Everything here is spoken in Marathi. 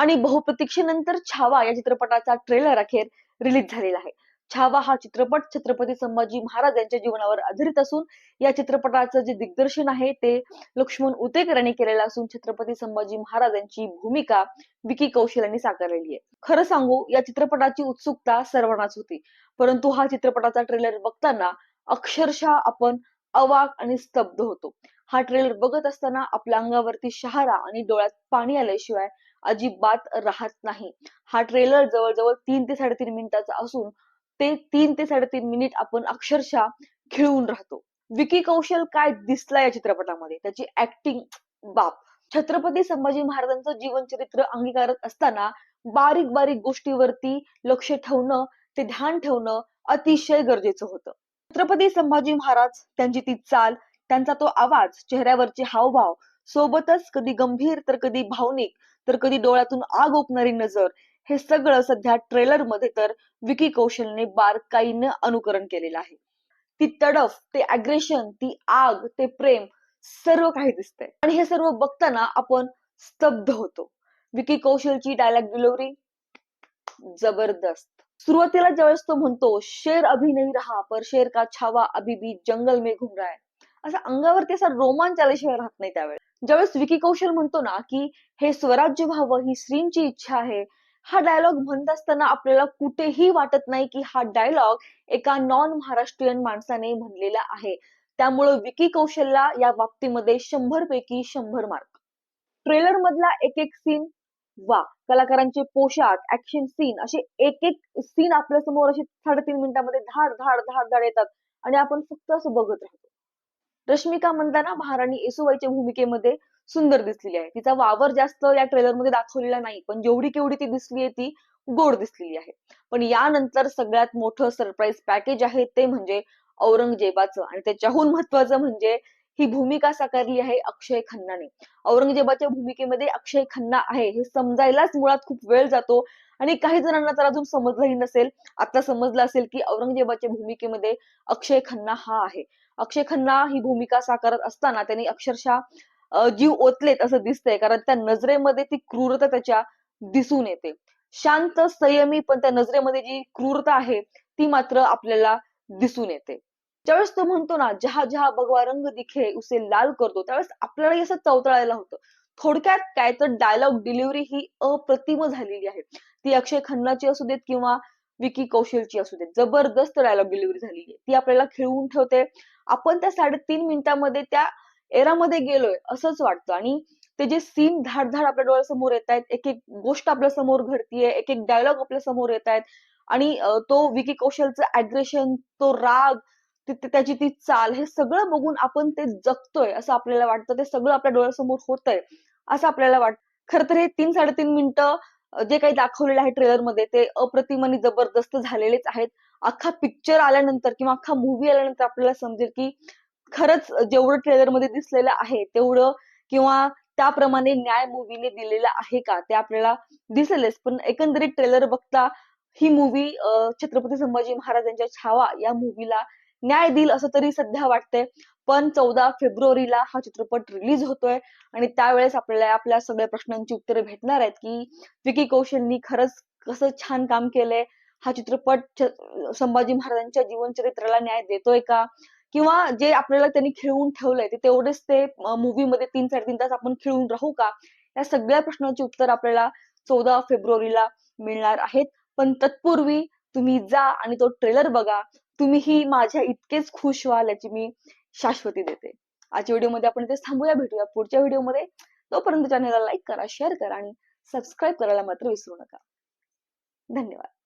आणि बहुप्रतीक्षेनंतर छावा या चित्रपटाचा ट्रेलर अखेर रिलीज झालेला आहे. छावा हा चित्रपट छत्रपती संभाजी महाराज यांच्या जीवनावर आधारित असून या चित्रपटाचं जे दिग्दर्शन आहे ते लक्ष्मण उतेकर यांनी केलेलं असून छत्रपती संभाजी महाराज यांची भूमिका विकी कौशल यांनी साकारलेली आहे. खरं सांगू या चित्रपटाची उत्सुकता सर्वांनाच होती. परंतु हा चित्रपटाचा ट्रेलर बघताना अक्षरशः आपण अवाक आणि स्तब्ध होतो. हा ट्रेलर बघत असताना आपल्या अंगावरती शहारा आणि डोळ्यात पाणी आल्याशिवाय अजिबात राहत नाही. हा ट्रेलर जवळजवळ तीन ते साडेतीन मिनिटाचा असून ते तीन ते साडेतीन मिनिट आपण अक्षरशः खिळून राहतो. विकी कौशल काय दिसला या चित्रपटामध्ये? त्याची ऍक्टिंग बाप. छत्रपती संभाजी महाराजांचं जीवनचरित्र अंगीकारत असताना बारीक बारीक गोष्टीवरती लक्ष ठेवणं ते ध्यान ठेवणं अतिशय गरजेचं होतं. छत्रपती संभाजी महाराज त्यांची ती चाल त्यांचा तो आवाज चेहऱ्यावरचे हावभाव सोबतच कधी गंभीर तर कधी भावनिक तर कधी डोळ्यातून आग ओकणारी नजर हे सगळं सध्या ट्रेलरमध्ये तर विकी कौशलने बारकाईनं अनुकरण केलेलं आहे. ती तडफ ते अग्रेशन ती आग ते प्रेम सर्व काही दिसतंय. आणि हे सर्व बघताना आपण स्तब्ध होतो. विकी कौशलची डायलॉग डिलिव्हरी जबरदस्त. सुरुवातीला ज्यावेळेस तो म्हणतो शेर अभी नाही रहा पर शेर का छावा अभी भी जंगल में घुम रहा है. असा अंगावरती असा रोमांच आल्याशिवाय राहत नाही त्यावेळेस ज्यावेळेस विकी कौशल म्हणतो ना की हे स्वराज्य व्हावं ही श्रींची इच्छा आहे हा डायलॉग म्हणत असताना आपल्याला कुठेही वाटत नाही की हा डायलॉग एका नॉन महाराष्ट्रीयन माणसाने म्हणलेला आहे. त्यामुळे विकी कौशलला या बाबतीमध्ये शंभर पैकी शंभर मार्क ट्रेलर मधला एक एक सीन वा कलाकारांचे पोशाख ऍक्शन सीन असे एक एक सीन आपल्यासमोर असे साडेतीन मिनिटांमध्ये धाड धाड धाड धाड येतात आणि आपण फक्त असं बघत राहतो. रश्मिका म्हणताना महाराणी येसुबाईच्या भूमिकेमध्ये सुंदर दिसलेली आहे. तिचा वावर जास्त या ट्रेलरमध्ये दाखवलेला नाही पण जेवढी केवढी ती दिसली आहे ती गोड दिसलेली आहे. पण यानंतर सगळ्यात मोठं सरप्राईज पॅकेज आहे ते म्हणजे औरंगजेबाचं आणि त्याच्याहून महत्वाचं म्हणजे ही भूमिका साकारली आहे अक्षय खन्नाने. औरंगजेबाच्या भूमिकेमध्ये अक्षय खन्ना आहे हे समजायलाच मुळात खूप वेळ जातो आणि काही जणांना तर अजून समजलंही नसेल. आता समजलं असेल की औरंगजेबाच्या भूमिकेमध्ये अक्षय खन्ना हा आहे. अक्षय खन्ना ही भूमिका साकारत असताना त्यांनी अक्षरशः जीव ओतलेत असं दिसतंय. कारण त्या नजरेमध्ये ती क्रूरता त्याच्या दिसून येते. शांत संयमी पण त्या नजरेमध्ये जी क्रूरता आहे ती मात्र आपल्याला दिसून येते. ज्यावेळेस तो म्हणतो ना जहा जहा भगवा रंग दिखे उसे लाल करतो. त्यावेळेस आपल्याला असं चवतळायला होतं. थोडक्यात काय तर डायलॉग डिलिव्हरी ही अप्रतिम झालेली आहे. ती अक्षय खन्नाची असू देत किंवा विकी कौशलची असू दे जबरदस्त डायलॉग डिलिव्हरी झालेली आहे. ती आपल्याला खेळवून ठेवते. आपण त्या साडेतीन मिनिटांमध्ये त्या एरामध्ये गेलोय असंच वाटतं. आणि ते जे सीन धाड धाड आपल्या डोळ्यासमोर येत आहेत एक एक गोष्ट आपल्यासमोर घडतीये एक एक डायलॉग आपल्यासमोर येत आहेत. आणि तो विकी कौशलचं अग्रेशन तो राग त्याची ती चाल हे सगळं बघून आपण ते जगतोय असं आपल्याला वाटतं. ते सगळं आपल्या डोळ्यासमोर होतंय असं आपल्याला वाटतं. खर तर हे तीन साडेतीन मिनिटं जे काही दाखवलेलं आहे ट्रेलरमध्ये ते अप्रतिम आणि जबरदस्त झालेलेच आहेत. अख्खा पिक्चर आल्यानंतर किंवा अख्खा मूवी आल्यानंतर आपल्याला समजेल की खरंच जेवढं ट्रेलरमध्ये दिसलेलं आहे तेवढं किंवा त्याप्रमाणे न्याय मूवीने दिलेलं आहे का ते आपल्याला दिसेलच पण एकंदरीत ट्रेलर बघता ही मूवी छत्रपती संभाजी महाराज यांच्या छावा या मूवीला न्याय देईल असं तरी सध्या वाटतंय. पण चौदा फेब्रुवारीला हा चित्रपट रिलीज होतोय. आणि त्यावेळेस आपल्याला आपल्या सगळ्या प्रश्नांची उत्तरे भेटणार आहेत की विकी कौशलनी खरंच कसं छान काम केलंय? हा चित्रपट संभाजी महाराजांच्या जीवनचरित्राला न्याय देतोय का? किंवा जे आपल्याला त्यांनी खेळून ठेवलंय ते तेवढेच ते मूवी मध्ये तीन साडेतीन तास आपण खेळून राहू का? या सगळ्या प्रश्नांची उत्तर आपल्याला चौदा फेब्रुवारीला मिळणार आहेत. पण तत्पूर्वी तुम्ही जा आणि तो ट्रेलर बघा. तुम्हीही माझ्या इतकेच खुश व्हाल याची मी शाश्वती देते. आजच्या व्हिडिओमध्ये आपण इथेच थांबूया भेटूया पुढच्या व्हिडिओमध्ये तोपर्यंत चॅनलला लाईक करा शेअर करा आणि सबस्क्राईब करायला मात्र विसरू नका. धन्यवाद.